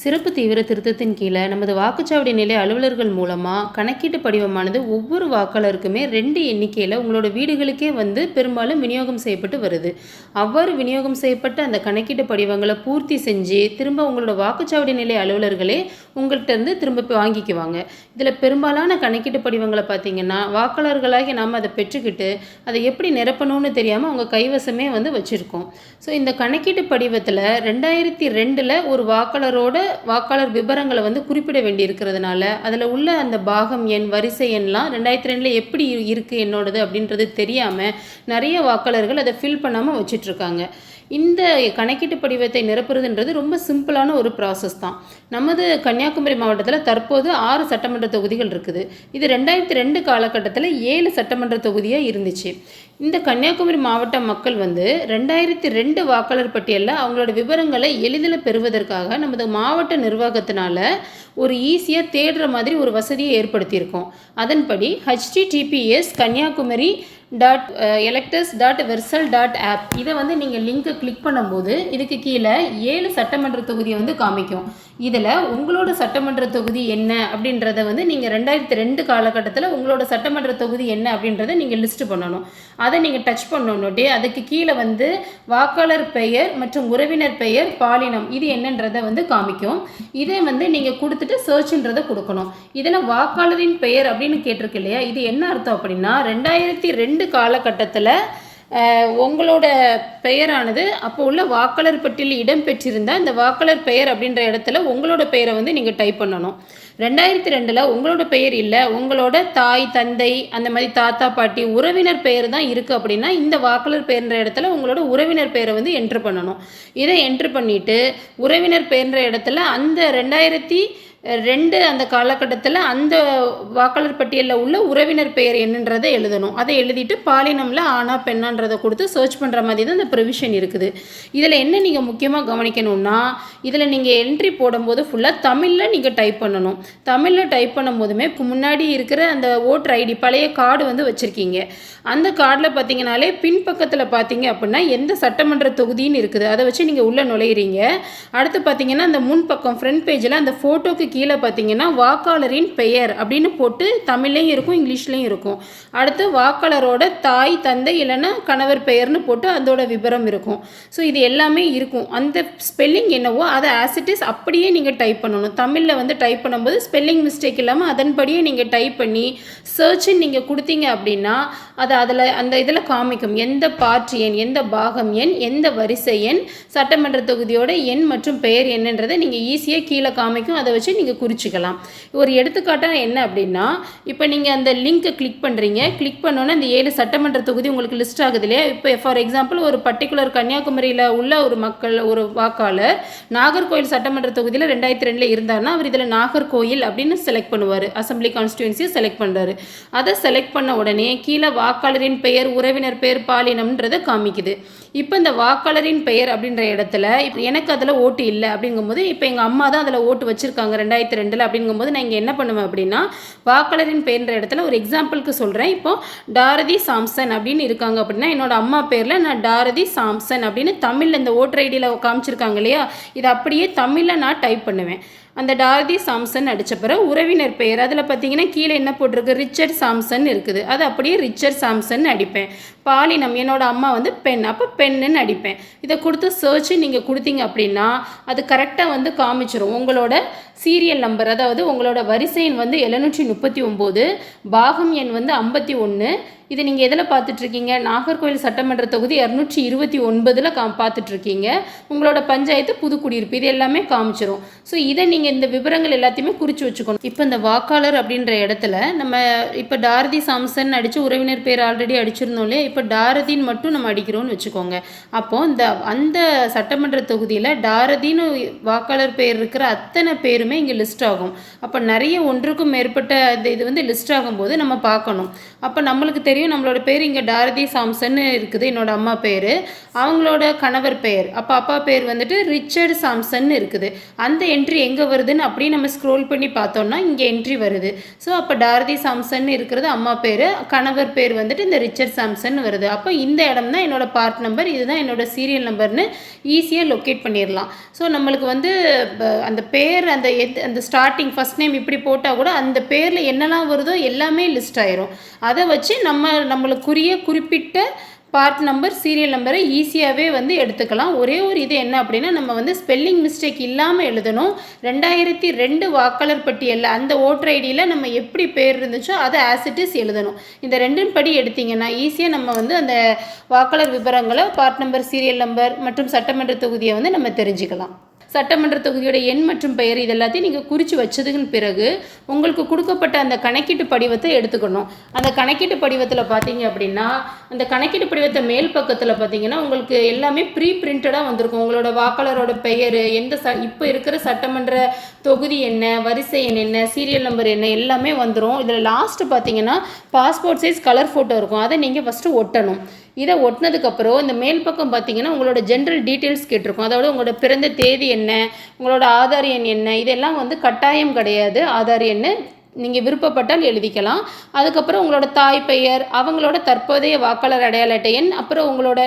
சிறப்பு தீவிர திருத்தத்தின் கீழே நமது வாக்குச்சாவடி நிலை அலுவலர்கள் மூலமாக கணக்கீட்டு படிவமானது ஒவ்வொரு வாக்காளருக்குமே ரெண்டு எண்ணிக்கையில் உங்களோட வீடுகளுக்கே வந்து பெரும்பாலும் விநியோகம் செய்யப்பட்டு வருது. அவ்வாறு விநியோகம் செய்யப்பட்ட அந்த கணக்கீட்டு படிவங்களை பூர்த்தி செஞ்சு திரும்ப உங்களோட வாக்குச்சாவடி நிலை அலுவலர்களே உங்கள்கிட்ட இருந்து திரும்ப வாங்கிக்குவாங்க. இதில் பெரும்பாலான கணக்கீட்டு படிவங்களை பார்த்தீங்கன்னா வாக்காளர்களாகி நாம் அதை பெற்றுக்கிட்டு அதை எப்படி நிரப்பணும்னு தெரியாமல் அவங்க கைவசமே வந்து வச்சுருக்கோம். ஸோ இந்த கணக்கீட்டு படிவத்தில் ரெண்டாயிரத்தி ரெண்டில் ஒரு வாக்காளரோட வாக்காளர் விவரங்களை வந்து குறிப்பிட வேண்டி இருக்கிறதுனால அதில் உள்ள அந்த பாகம் எண் வரிசை எண்லாம் ரெண்டாயிரத்தி ரெண்டில் எப்படி இருக்குது என்னோடது அப்படின்றது தெரியாமல் நிறைய வாக்காளர்கள் அதை ஃபில் பண்ணாமல் வச்சிட்ருக்காங்க. இந்த கணக்கீட்டு படிவத்தை நிரப்புறதுன்றது ரொம்ப சிம்பிளான ஒரு ப்ராசஸ் தான். நமது கன்னியாகுமரி மாவட்டத்தில் தற்போது ஆறு சட்டமன்ற தொகுதிகள் இருக்குது. இது ரெண்டாயிரத்தி ரெண்டு காலகட்டத்தில் ஏழு சட்டமன்ற தொகுதியாக இருந்துச்சு. இந்த கன்னியாகுமரி மாவட்ட மக்கள் வந்து ரெண்டாயிரத்தி ரெண்டு வாக்காளர் பட்டியலில் அவங்களோட விவரங்களை எளிதில் பெறுவதற்காக நமது மாவட்ட நிர்வாகத்தினால ஒரு ஈஸியாக தேடுற மாதிரி ஒரு வசதியை ஏற்படுத்தியிருக்கோம். அதன்படி https Kanniyakumari dot electors dot vercel dot app இதை வந்து நீங்கள் லிங்க்கை கிளிக் பண்ணும்போது இதுக்கு கீழே ஏழு சட்டமன்ற தொகுதியை வந்து காமிக்கும். இதில் உங்களோட சட்டமன்ற தொகுதி என்ன அப்படின்றத வந்து நீங்கள் ரெண்டாயிரத்தி ரெண்டு காலகட்டத்தில் உங்களோட சட்டமன்ற தொகுதி என்ன அப்படின்றத நீங்கள் லிஸ்ட் பண்ணணும். அதை நீங்கள் டச் பண்ணணுட்டே அதுக்கு கீழே வந்து வாக்காளர் பெயர் மற்றும் உறவினர் பெயர் பாலினம் இது என்னன்றதை வந்து காமிக்கும். இதை வந்து நீங்கள் கொடுத்துட்டு சர்ச்ன்றதை கொடுக்கணும். இதில் வாக்காளரின் பெயர் அப்படின்னு கேட்டிருக்கு இல்லையா? இது என்ன அர்த்தம் அப்படின்னா ரெண்டாயிரத்தி ரெண்டு காலகட்டத்தில் உங்களோட பெயரானது அப்போ உள்ள வாக்காளர் பட்டியலில் இடம்பெற்றிருந்தால் இந்த வாக்காளர் பெயர் அப்படின்ற இடத்துல உங்களோட பெயரை வந்து நீங்கள் டைப் பண்ணணும். ரெண்டாயிரத்தி ரெண்டில் உங்களோட பெயர் இல்லை உங்களோட தாய் தந்தை அந்த மாதிரி தாத்தா பாட்டி உறவினர் பெயர் தான் இருக்குது அப்படின்னா இந்த வாக்காளர் பெயர்ன்ற இடத்துல உங்களோட உறவினர் பெயரை வந்து என்ட்ரு பண்ணணும். இதை என்ட்ரு பண்ணிவிட்டு உறவினர் பெயர்ன்ற இடத்துல அந்த ரெண்டாயிரத்தி ரெண்டு அந்த காலகட்டத்தில் அந்த வாக்காளர் பட்டியலில் உள்ள உறவினர் பெயர் என்னன்றதை எழுதணும். அதை எழுதிட்டு பாலினமில் ஆனா பெண்ணான்றதை கொடுத்து சர்ச் பண்ணுற மாதிரி தான் இந்த ப்ரொவிஷன் இருக்குது. இதில் என்ன நீங்கள் முக்கியமாக கவனிக்கணும்னா இதில் நீங்கள் என்ட்ரி போடும்போது ஃபுல்லாக தமிழில் நீங்கள் டைப் பண்ணணும். தமிழில் டைப் பண்ணும்போதுமே முன்னாடி இருக்கிற அந்த ஓட்டர் ஐடி பழைய கார்டு வந்து வச்சுருக்கீங்க. அந்த கார்டில் பார்த்தீங்கனாலே பின்பக்கத்தில் பார்த்தீங்க அப்படின்னா எந்த சட்டமன்ற தொகுதின்னு இருக்குது. அதை வச்சு நீங்கள் உள்ளே நுழையிறீங்க. அடுத்து பார்த்தீங்கன்னா அந்த முன்பக்கம் ஃப்ரண்ட் பேஜில் அந்த ஃபோட்டோக்கு கீழே பார்த்தீங்கன்னா வாக்காளரின் பெயர் அப்படின்னு போட்டு தமிழ்லையும் இருக்கும் இங்கிலீஷ்லேயும் இருக்கும். அடுத்து வாக்காளரோட தாய் தந்தை இல்லைன்னா கணவர் பெயர்னு போட்டு அதோட விபரம் இருக்கும். ஸோ இது எல்லாமே இருக்கும். அந்த ஸ்பெல்லிங் என்னவோ அதை ஆஸ் இட் இஸ் அப்படியே நீங்கள் டைப் பண்ணணும். தமிழில் வந்து டைப் பண்ணும்போது ஸ்பெல்லிங் மிஸ்டேக் இல்லாமல் அதன்படியே நீங்கள் டைப் பண்ணி சர்ச்சுன்னு நீங்கள் கொடுத்தீங்க அப்படின்னா அது அதில் அந்த இதில் காமிக்கும். எந்த பார்ட்டி எண் எந்த பாகம் எண் எந்த வரிசை எண் சட்டமன்ற தொகுதியோட எண் மற்றும் பெயர் என்னன்றதை நீங்கள் ஈஸியாக கீழே காமிக்கும். அதை வச்சு நீங்கள் குறிச்சிக்கலாம். ஒரு எடுத்துக்காட்டாக என்ன அப்படின்னா இப்போ நீங்கள் அந்த லிங்க்கை கிளிக் பண்ணுறீங்க கிளிக் பண்ணோன்னே அந்த ஏழு சட்டமன்ற தொகுதி உங்களுக்கு லிஸ்ட் ஆகுது இல்லையா? இப்போ ஃபார் எக்ஸாம்பிள் ஒரு பர்டிகுலர் கன்னியாகுமரியில் உள்ள ஒரு மக்கள் ஒரு வாக்காளர் நாகர்கோயில் சட்டமன்ற தொகுதியில் ரெண்டாயிரத்தி ரெண்டில் இருந்தாருன்னா அவர் இதில் நாகர்கோயில் அப்படின்னு செலக்ட் பண்ணுவார். அசம்பிளி கான்ஸ்டியூன்சியை செலக்ட் பண்ணுறாரு அதை செலக்ட் பண்ண உடனே கீழே வாக்காளரின் பெயர் உறவினர் பெயர் பாலினம்ன்றதை காமிக்குது. இப்போ இந்த வாக்காளரின் பெயர் அப்படின்ற இடத்துல இப்போ எனக்கு அதில் ஓட்டு இல்லை அப்படிங்கும்போது இப்போ எங்கள் அம்மா தான் அதில் ஓட்டு வச்சுருக்காங்க ரெண்டாயிரத்தி ரெண்டில் அப்படிங்கும்போது நான் இங்கே என்ன பண்ணுவேன் அப்படின்னா வாக்காளரின் பெயர்ன்ற இடத்துல ஒரு எக்ஸாம்பிளுக்கு சொல்கிறேன் இப்போ டாரதி சாம்சன் அப்படின்னு இருக்காங்க அப்படின்னா என்னோட அம்மா பேரில் நான் டாரதி சாம்சன் அப்படின்னு தமிழில் இந்த ஓட்டர் ஐடியில் காமிச்சிருக்காங்க இல்லையா? இதை அப்படியே தமிழில் நான் டைப் பண்ணுவேன். அந்த டார்தி சாம்சன் அடித்த பிறகு உறவினர் பெயர் அதில் பார்த்தீங்கன்னா கீழே என்ன போட்டிருக்கு? ரிச்சர்ட் சாம்சன் இருக்குது. அது அப்படியே ரிச்சர்ட் சாம்சன் அடிப்பேன் பாலினம் என்னோட அம்மா வந்து பெண். அப்போ பெண்ணுன்னு அடிப்பேன் இதை கொடுத்து சர்ச் நீங்கள் கொடுத்தீங்க அப்படின்னா அது கரெக்டாக வந்து காமிச்சிரும். உங்களோட சீரியல் நம்பர் அதாவது உங்களோட வரிசை எண் வந்து எழுநூற்றி முப்பத்தி ஒம்பது பாகம் எண் வந்து ஐம்பத்தி ஒன்று இது நீங்கள் எதில் பார்த்துட்ருக்கீங்க? நாகர்கோவில் சட்டமன்ற தொகுதி இரநூற்றி இருபத்தி ஒன்பதில் கா பார்த்துட்ருக்கீங்க. உங்களோட பஞ்சாயத்து புதுக்குடியிருப்பு. இது எல்லாமே காமிச்சிரும். ஸோ இதை நீங்கள் இந்த விவரங்கள் எல்லாத்தையுமே குறித்து வச்சுக்கணும். இப்போ இந்த வாக்காளர் அப்படின்ற இடத்துல நம்ம இப்போ டாரதி சாம்சன் அடித்து உறவினர் பேர் ஆல்ரெடி அடிச்சிருந்தோம் இல்லையா? இப்போ டாரதின்னு மட்டும் நம்ம அடிக்கிறோம்னு வச்சுக்கோங்க. அப்போது இந்த அந்த சட்டமன்ற தொகுதியில் டாரதின்னு வாக்காளர் பேர் இருக்கிற அத்தனை பேருமே இங்கே லிஸ்ட் ஆகும். அப்போ நிறைய ஒன்றுக்கும் மேற்பட்ட இது வந்து லிஸ்ட் ஆகும்போது நம்ம பார்க்கணும். அப்போ நம்மளுக்கு தெரியும் தெரியும் நம்மளோட பேர் இங்கே டாரதி சாம்சன் இருக்குது என்னோட அம்மா பேர். அவங்களோட கணவர் பெயர் அப்போ அப்பா பேர் வந்துட்டு ரிச்சர்ட் சாம்சன் இருக்குது. அந்த என்ட்ரி எங்கே வருதுன்னு அப்படியே நம்ம ஸ்க்ரோல் பண்ணி பார்த்தோம்னா இங்கே என்ட்ரி வருது. ஸோ அப்போ டாரதி சாம்சன் இருக்கிறது அம்மா பேர் கணவர் பேர் வந்துட்டு இந்த ரிச்சர்ட் சாம்சன் வருது. அப்போ இந்த இடம் தான் என்னோட பார்ட் நம்பர் இதுதான் என்னோட சீரியல் நம்பர்னு ஈஸியாக லொக்கேட் பண்ணிடலாம். ஸோ நம்மளுக்கு வந்து அந்த பேர் அந்த எத் அந்த ஸ்டார்டிங் ஃபஸ்ட் நேம் இப்படி போட்டால் கூட அந்த பேரில் என்னெல்லாம் வருதோ எல்லாமே லிஸ்ட் ஆயிரும். அதை வச்சு நம்ம நம்மளுக்குரிய குறிப்பிட்ட பார்ட் நம்பர் சீரியல் நம்பரை ஈஸியாகவே வந்து எடுத்துக்கலாம். ஒரே ஒரு இது என்ன அப்படின்னா நம்ம வந்து ஸ்பெல்லிங் மிஸ்டேக் இல்லாமல் எழுதணும். ரெண்டாயிரத்தி ரெண்டு வாக்காளர் பட்டியலில் அந்த ஓட்டர் ஐடியில் நம்ம எப்படி பேர் இருந்துச்சோ அதை ஆசிட்டிஸ் எழுதணும். இந்த ரெண்டும் படி எடுத்திங்கன்னா ஈஸியாக நம்ம வந்து அந்த வாக்காளர் விவரங்களை பார்ட் நம்பர் சீரியல் நம்பர் மற்றும் சட்டமன்ற தொகுதியை வந்து நம்ம தெரிஞ்சுக்கலாம். சட்டமன்ற தொகுதியோட எண் மற்றும் பெயர் இது எல்லாத்தையும் நீங்கள் குறித்து வச்சதுக்கு பிறகு உங்களுக்கு கொடுக்கப்பட்ட அந்த கணக்கீட்டு படிவத்தை எடுத்துக்கணும். அந்த கணக்கீட்டு படிவத்தில் பார்த்தீங்க அப்படின்னா அந்த கணக்கீட்டு படிவத்தை மேல் பக்கத்தில் பார்த்தீங்கன்னா உங்களுக்கு எல்லாமே ப்ரீ பிரிண்டடாக வந்திருக்கும். உங்களோட வாக்காளரோட பெயர் எந்த ச இப்போ இருக்கிற சட்டமன்ற தொகுதி என்ன வரிசை எண் என்ன சீரியல் நம்பர் என்ன எல்லாமே வந்துடும் இதில் லாஸ்ட்டு பார்த்தீங்கன்னா பாஸ்போர்ட் சைஸ் கலர் ஃபோட்டோ இருக்கும். அதை நீங்கள் ஃபஸ்ட்டு ஒட்டணும். இதை ஒட்டினதுக்கப்புறம் இந்த மேல் பக்கம் பார்த்தீங்கன்னா உங்களோட ஜென்ரல் டீட்டெயில்ஸ் கேட்டிருக்கும். அதாவது உங்களோட பிறந்த தேதி என்ன உங்களோட ஆதார் எண் என்ன இதெல்லாம் வந்து கட்டாயம் கிடையாது. ஆதார் எண் நீங்கள் விருப்பப்பட்டால் எழுதிக்கலாம். அதுக்கப்புறம் உங்களோட தாய் பெயர் அவங்களோட தற்போதைய வாக்காளர் அடையாள அட்டை எண் அப்புறம் உங்களோட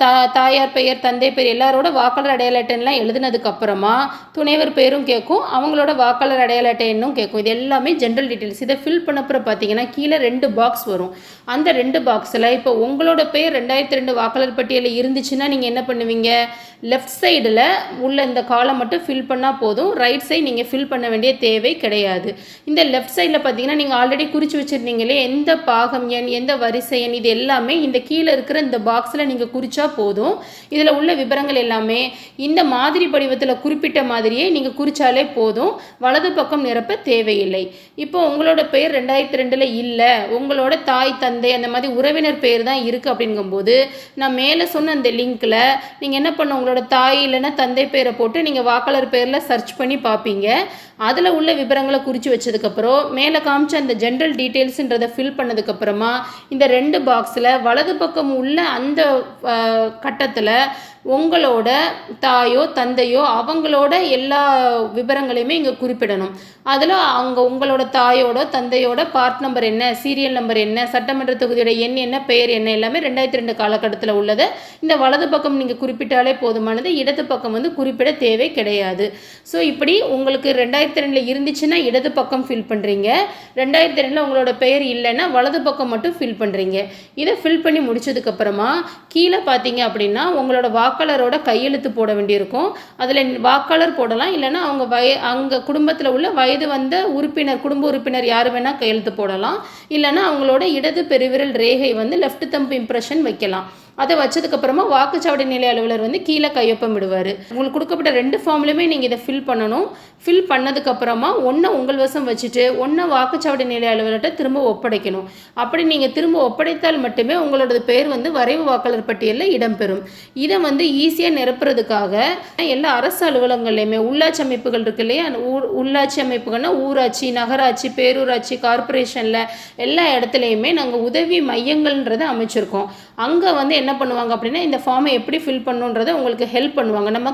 தா தாயார் பெயர் தந்தை பெயர் எல்லாரோட வாக்காளர் அடையாள அட்டைன்லாம் எழுதினதுக்கப்புறமா துணைவர் பெயரும் கேட்கும் அவங்களோட வாக்காளர் அடையாள அட்டை எண்ணும் கேட்கும் இது எல்லாமே ஜென்ரல் டீட்டெயில்ஸ் இதை ஃபில் பண்ணப்புறம் பார்த்தீங்கன்னா கீழே ரெண்டு பாக்ஸ் வரும். அந்த ரெண்டு பாக்ஸில் இப்போ உங்களோட பெயர் ரெண்டாயிரத்தி ரெண்டு வாக்காளர் பட்டியலில் இருந்துச்சுன்னா நீங்கள் என்ன பண்ணுவீங்க? லெஃப்ட் சைடில் உள்ள இந்த காலம் மட்டும் ஃபில் பண்ணால் போதும். ரைட் சைடு நீங்கள் ஃபில் பண்ண வேண்டிய தேவை கிடையாது. இந்த லெஃப்ட் சைடில் பார்த்தீங்கன்னா நீங்கள் ஆல்ரெடி குறித்து வச்சுருந்தீங்களே எந்த பாகம் எண் எந்த வரிசை எண் இது எல்லாமே இந்த கீழே இருக்கிற இந்த பாக்ஸில் நீங்கள் குறித்தா போதும். இதில் உள்ள விவரங்கள் எல்லாமே இந்த மாதிரி படிவத்தில் குறிப்பிட்ட மாதிரியே நீங்கள் குறித்தாலே போதும். வலது பக்கம் நிரப்ப தேவையில்லை. இப்போ உங்களோட பெயர் ரெண்டாயிரத்தி ரெண்டில் இல்லை உங்களோட தாய் தந்தை அந்த மாதிரி உறவினர் பெயர் தான் இருக்குது அப்படிங்கும்போது நான் மேலே சொன்ன அந்த லிங்க்கில் நீங்கள் என்ன பண்ண உங்களோட தாய் இல்லைன்னா தந்தை பேரை போட்டு நீங்கள் வாக்காளர் பேரில் சர்ச் பண்ணி பார்ப்பீங்க. அதில் உள்ள விவரங்களை குறித்து வச்சதுக்கப்புறம் மேலே காமிச்ச அந்த ஜென்ரல் டீட்டெயில்ஸுன்றதை ஃபில் பண்ணதுக்கப்புறமா இந்த ரெண்டு பாக்ஸில் வலது பக்கம் உள்ள அந்த கட்டத்தில் உங்களோட தாயோ தந்தையோ அவங்களோட எல்லா விவரங்களையுமே இங்கே குறிப்பிடணும். அதில் அவங்க உங்களோட தாயோட தந்தையோட பார்ட் நம்பர் என்ன சீரியல் நம்பர் என்ன சட்டமன்ற தொகுதியோட எண் என்ன பெயர் என்ன எல்லாமே ரெண்டாயிரத்தி ரெண்டு காலகட்டத்தில் உள்ளது. இந்த வலது பக்கம் நீங்கள் குறிப்பிட்டாலே போதுமானது இடது பக்கம் வந்து குறிப்பிட தேவை கிடையாது. ஸோ இப்படி உங்களுக்கு ரெண்டாயிரத்தி ரெண்டில் இருந்துச்சுன்னா இடது பக்கம் ஃபில் பண்ணுறீங்க ரெண்டாயிரத்தி ரெண்டில் உங்களோட பெயர் இல்லைன்னா வலது பக்கம் மட்டும் ஃபில் பண்ணுறீங்க இதை ஃபில் பண்ணி முடிச்சதுக்கப்புறமா கீழே பார்த்தீங்க அப்படின்னா உங்களோட வாக்கு வாக்காளரோட கையெழுத்து போட வேண்டியிருக்கும். அதில் வாக்காளர் போடலாம் இல்லைன்னா அவங்க வய அவங்க குடும்பத்தில் உள்ள வயது வந்த உறுப்பினர் குடும்ப உறுப்பினர் யார் வேணால் கையெழுத்து போடலாம். இல்லைன்னா அவங்களோட இடது பெருவிரல் ரேகை வந்து லெஃப்ட் தம்பு இம்ப்ரெஷன் வைக்கலாம். அதை வச்சதுக்கப்புறமா வாக்குச்சாவடி நிலை அலுவலர் வந்து கீழே கையொப்பம் விடுவார். உங்களுக்கு கொடுக்கப்பட்ட ரெண்டு ஃபார்ம்லையுமே நீங்கள் இதை ஃபில் பண்ணணும். ஃபில் பண்ணதுக்கப்புறமா ஒன்றை உங்கள் வசம் வச்சுட்டு ஒன்றை வாக்குச்சாவடி நிலை அலுவலர்கிட்ட திரும்ப ஒப்படைக்கணும். அப்படி நீங்கள் திரும்ப ஒப்படைத்தால் மட்டுமே உங்களோட பேர் வந்து வரைவு வாக்காளர் பட்டியலில் இடம்பெறும். இதை வந்து ஈஸியாக நிரப்புறதுக்காக எல்லா அரசு அலுவலகங்கள்லையுமே உள்ளாட்சி அமைப்புகள் இருக்கு இல்லையா? உள்ளாட்சி அமைப்புகள்னா ஊராட்சி நகராட்சி பேரூராட்சி கார்பரேஷனில் எல்லா இடத்துலையுமே நாங்கள் உதவி மையங்கள்ன்றதை அமைச்சிருக்கோம். அங்கே வந்து என்ன பண்ணுவாங்க அப்படின்னா இந்த ஃபார்மை எப்படி ஃபில் பண்ணுன்றதை உங்களுக்கு ஹெல்ப் பண்ணுவாங்க. நம்ம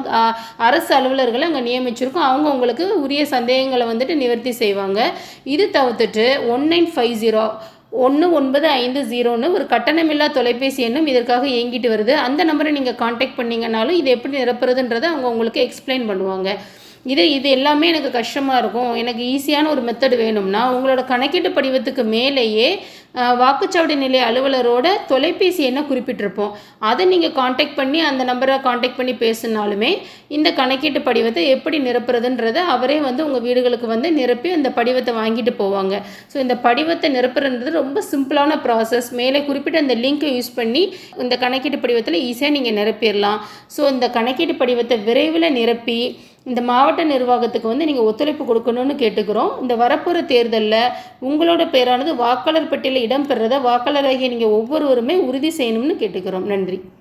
அரசு அலுவலர்களை அங்கே நியமிச்சிருக்கோம். அவங்க உங்களுக்கு உரிய சந்தேகங்களை வந்துட்டு நிவர்த்தி செய்வாங்க. இது தவிர்த்துட்டு ஒன் நைன் ஃபைவ் ஜீரோ ஒன்று ஒன்பது ஐந்து ஜீரோன்னு ஒரு கட்டணமில்லா தொலைபேசி எண்ணும் இதற்காக இயங்கிட்டு வருது. அந்த நம்பரை நீங்கள் காண்டாக்ட் பண்ணிங்கனாலும் இது எப்படி நிரப்புறதுன்றதை அவங்க உங்களுக்கு எக்ஸ்பிளைன் பண்ணுவாங்க. இது இது எல்லாமே எனக்கு கஷ்டமாக இருக்கும். எனக்கு ஈஸியான ஒரு மெத்தட் வேணும்னா உங்களோட கணக்கீட்டு படிவத்துக்கு மேலேயே வாக்குச்சாவடி நிலைய அலுவலரோட தொலைபேசி என்ன குறிப்பிட்டிருப்போம். அதை நீங்கள் காண்டாக்ட் பண்ணி அந்த நம்பரை காண்டாக்ட் பண்ணி பேசினாலுமே இந்த கணக்கீட்டு படிவத்தை எப்படி நிரப்புறதுன்றதை அவரே வந்து உங்கள் வீடுகளுக்கு வந்து நிரப்பி அந்த படிவத்தை வாங்கிட்டு போவாங்க. ஸோ இந்த படிவத்தை நிரப்புறன்றது ரொம்ப சிம்பிளான ப்ராசஸ் மேலே குறிப்பிட்ட அந்த லிங்க்கை யூஸ் பண்ணி இந்த கணக்கீட்டு படிவத்தில் ஈஸியாக நீங்கள் நிரப்பிடலாம். ஸோ இந்த கணக்கீட்டு படிவத்தை விரைவில் நிரப்பி இந்த மாவட்ட நிர்வாகத்துக்கு வந்து நீங்கள் ஒத்துழைப்பு கொடுக்கணும்னு கேட்டுக்கிறோம். இந்த வரப்போகிற தேர்தலில் உங்களோட பேரானது வாக்காளர் பட்டியலில் இடம்பெறதை வாக்காளராகிய நீங்கள் ஒவ்வொருவருமே உறுதி செய்யணும்னு கேட்டுக்கிறோம். நன்றி.